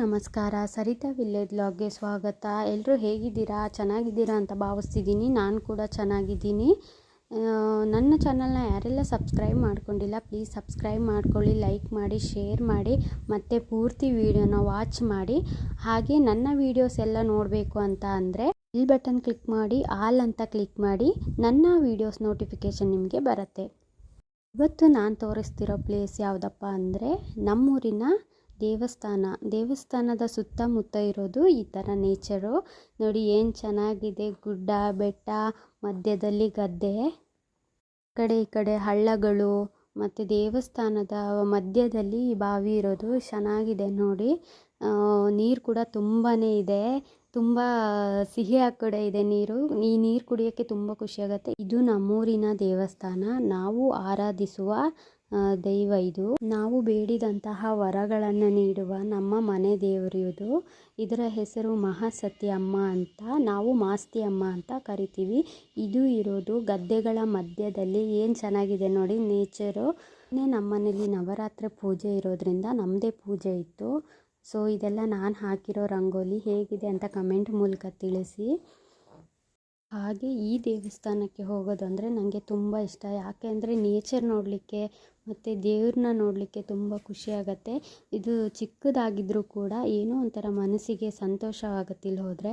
ನಮಸ್ಕಾರ. ಸರಿತಾ ವಿಲೇಜ್ ಬ್ಲಾಗ್ಗೆ ಸ್ವಾಗತ. ಎಲ್ಲರೂ ಹೇಗಿದ್ದೀರಾ? ಚೆನ್ನಾಗಿದ್ದೀರಾ ಅಂತ ಭಾವಿಸ್ತಿದ್ದೀನಿ. ನಾನು ಕೂಡ ಚೆನ್ನಾಗಿದ್ದೀನಿ. ನನ್ನ ಚಾನಲ್ನ ಯಾರೆಲ್ಲ ಸಬ್ಸ್ಕ್ರೈಬ್ ಮಾಡ್ಕೊಂಡಿಲ್ಲ ಪ್ಲೀಸ್ ಸಬ್ಸ್ಕ್ರೈಬ್ ಮಾಡ್ಕೊಳ್ಳಿ ಲೈಕ್ ಮಾಡಿ ಶೇರ್ ಮಾಡಿ, ಮತ್ತು ಪೂರ್ತಿ ವಿಡಿಯೋನ ವಾಚ್ ಮಾಡಿ. ಹಾಗೆ ನನ್ನ ವೀಡಿಯೋಸ್ ಎಲ್ಲ ನೋಡಬೇಕು ಅಂತ ಅಂದರೆ ಬಿಲ್ ಬಟನ್ ಕ್ಲಿಕ್ ಮಾಡಿ ಆಲ್ ಅಂತ ಕ್ಲಿಕ್ ಮಾಡಿ, ನನ್ನ ವೀಡಿಯೋಸ್ ನೋಟಿಫಿಕೇಷನ್ ನಿಮಗೆ ಬರುತ್ತೆ. ಇವತ್ತು ನಾನು ತೋರಿಸ್ತಿರೋ ಪ್ಲೇಸ್ ಯಾವುದಪ್ಪ ಅಂದರೆ ನಮ್ಮೂರಿನ ದೇವಸ್ಥಾನ. ದೇವಸ್ಥಾನದ ಸುತ್ತಮುತ್ತ ಇರೋದು ಈ ಥರ ನೇಚರು. ನೋಡಿ ಏನು ಚೆನ್ನಾಗಿದೆ. ಗುಡ್ಡ, ಬೆಟ್ಟ, ಮಧ್ಯದಲ್ಲಿ ಗದ್ದೆ. ಕಡೆ ಈ ಕಡೆ ಹಳ್ಳಗಳು ಮತ್ತು ದೇವಸ್ಥಾನದ ಮಧ್ಯದಲ್ಲಿ ಬಾವಿ ಇರೋದು. ಚೆನ್ನಾಗಿದೆ ನೋಡಿ. ನೀರು ಕೂಡ ತುಂಬಾ ಇದೆ. ತುಂಬ ಸಿಹಿ ಆ ಕಡೆ ಇದೆ ನೀರು. ಈ ನೀರು ಕುಡಿಯೋಕ್ಕೆ ತುಂಬ ಖುಷಿಯಾಗುತ್ತೆ ಇದು ನಮ್ಮೂರಿನ ದೇವಸ್ಥಾನ. ನಾವು ಆರಾಧಿಸುವ ದೈವ ಇದು. ನಾವು ಬೇಡಿದಂತಹ ವರಗಳನ್ನು ನೀಡುವ ನಮ್ಮ ಮನೆ ದೇವರು ಇದು. ಇದರ ಹೆಸರು ಮಹಾಸತಿ ಅಮ್ಮ ಅಂತ, ನಾವು ಮಾಸ್ತಿ ಅಮ್ಮ ಅಂತ ಕರಿತೀವಿ. ಇದು ಇರೋದು ಗದ್ದೆಗಳ ಮಧ್ಯದಲ್ಲಿ ಏನು ಚೆನ್ನಾಗಿದೆ ನೋಡಿ ನೇಚರು ನಮ್ಮನೇಲಿ ನವರಾತ್ರಿ ಪೂಜೆ ಇರೋದ್ರಿಂದ ನಮ್ಮದೇ ಪೂಜೆ ಇತ್ತು. ಸೊ ಇದೆಲ್ಲ ನಾನು ಹಾಕಿರೋ ರಂಗೋಲಿ ಹೇಗಿದೆ ಅಂತ ಕಮೆಂಟ್ ಮೂಲಕ ತಿಳಿಸಿ. ಹಾಗೆ ಈ ದೇವಸ್ಥಾನಕ್ಕೆ ಹೋಗೋದಂದರೆ ನನಗೆ ತುಂಬ ಇಷ್ಟ. ಯಾಕೆ ಅಂದರೆ ನೇಚರ್ ನೋಡಲಿಕ್ಕೆ ಮತ್ತು ದೇವ್ರನ್ನ ನೋಡಲಿಕ್ಕೆ ತುಂಬ ಖುಷಿಯಾಗತ್ತೆ ಇದು ಚಿಕ್ಕದಾಗಿದ್ದರೂ ಕೂಡ ಏನೋ ಒಂಥರ ಮನಸ್ಸಿಗೆ ಸಂತೋಷವಾಗುತ್ತೆ ಇಲ್ಲಿ ಹೋದರೆ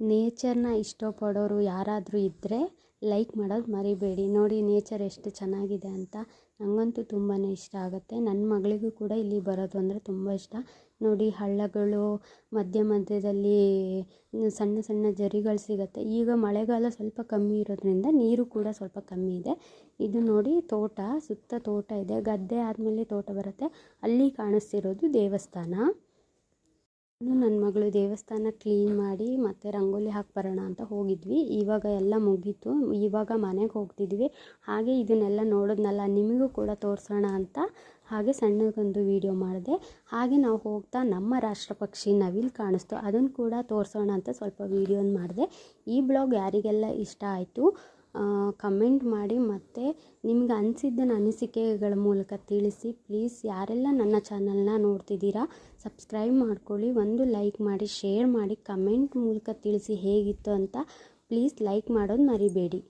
ನೇಚರ್ನ ಇಷ್ಟಪಡೋರು ಯಾರಾದರೂ ಇದ್ದರೆ ಲೈಕ್ ಮಾಡೋದು ಮರಿಬೇಡಿ. ನೋಡಿ, ನೇಚರ್ ಎಷ್ಟು ಚೆನ್ನಾಗಿದೆ ಅಂತ ನನಗಂತೂ ತುಂಬಾ ಇಷ್ಟ ಆಗುತ್ತೆ. ನನ್ನ ಮಗಳಿಗೂ ಕೂಡ ಇಲ್ಲಿ ಬರೋದು ಅಂದರೆ ತುಂಬ ಇಷ್ಟ. ನೋಡಿ, ಹಳ್ಳಗಳು, ಮಧ್ಯ ಮಧ್ಯದಲ್ಲಿ ಸಣ್ಣ ಸಣ್ಣ ಜರಿಗಳು ಸಿಗುತ್ತೆ. ಈಗ ಮಳೆಗಾಲ ಸ್ವಲ್ಪ ಕಮ್ಮಿ ಇರೋದ್ರಿಂದ ನೀರು ಕೂಡ ಸ್ವಲ್ಪ ಕಮ್ಮಿ ಇದೆ. ಇದು ನೋಡಿ ತೋಟ, ಸುತ್ತ ತೋಟ ಇದೆ. ಗದ್ದೆ ಆದಮೇಲೆ ತೋಟ ಬರುತ್ತೆ. ಅಲ್ಲಿ ಕಾಣಿಸ್ತಿರೋದು ದೇವಸ್ಥಾನ. ನನ್ನ ಮಗಳು ದೇವಸ್ಥಾನ ಕ್ಲೀನ್ ಮಾಡಿ ಮತ್ತು ರಂಗೋಲಿ ಹಾಕಿ ಬರೋಣ ಅಂತ ಹೋಗಿದ್ವಿ. ಇವಾಗ ಎಲ್ಲ ಮುಗೀತು. ಇವಾಗ ಮನೆಗೆ ಹೋಗ್ತಿದ್ವಿ. ಹಾಗೆ ಇದನ್ನೆಲ್ಲ ನೋಡೋದ್ನಲ್ಲ ನಿಮಗೂ ಕೂಡ ತೋರಿಸೋಣ ಅಂತ ಹಾಗೆ ಸಣ್ಣದೊಂದು ವಿಡಿಯೋ ಮಾಡಿದೆ. ಹಾಗೆ ನಾವು ಹೋಗ್ತಾ ನಮ್ಮ ರಾಷ್ಟ್ರ ಪಕ್ಷಿ ನವಿಲು ಕಾಣಿಸ್ತು. ಅದನ್ನು ಕೂಡ ತೋರಿಸೋಣ ಅಂತ ಸ್ವಲ್ಪ ವೀಡಿಯೋನ ಮಾಡಿದೆ. ಈ ಬ್ಲಾಗ್ ಯಾರಿಗೆಲ್ಲ ಇಷ್ಟ ಆಯಿತು ಕಮೆಂಟ್ ಮಾಡಿ ಮತ್ತು ನಿಮ್ಗೆ ಅನಿಸಿದ್ದನ್ನ ಅನಿಸಿಕೆಗಳ ಮೂಲಕ ತಿಳಿಸಿ. ಪ್ಲೀಸ್ ಯಾರೆಲ್ಲ ನನ್ನ ಚಾನಲ್ನ ನೋಡ್ತಿದ್ದೀರಾ ಸಬ್ಸ್ಕ್ರೈಬ್ ಮಾಡ್ಕೊಳ್ಳಿ. ಒಂದು ಲೈಕ್ ಮಾಡಿ ಶೇರ್ ಮಾಡಿ ಕಮೆಂಟ್ ಮೂಲಕ ತಿಳಿಸಿ ಹೇಗಿತ್ತು ಅಂತ ಪ್ಲೀಸ್ ಲೈಕ್ ಮಾಡೋದು ಮರಿಬೇಡಿ.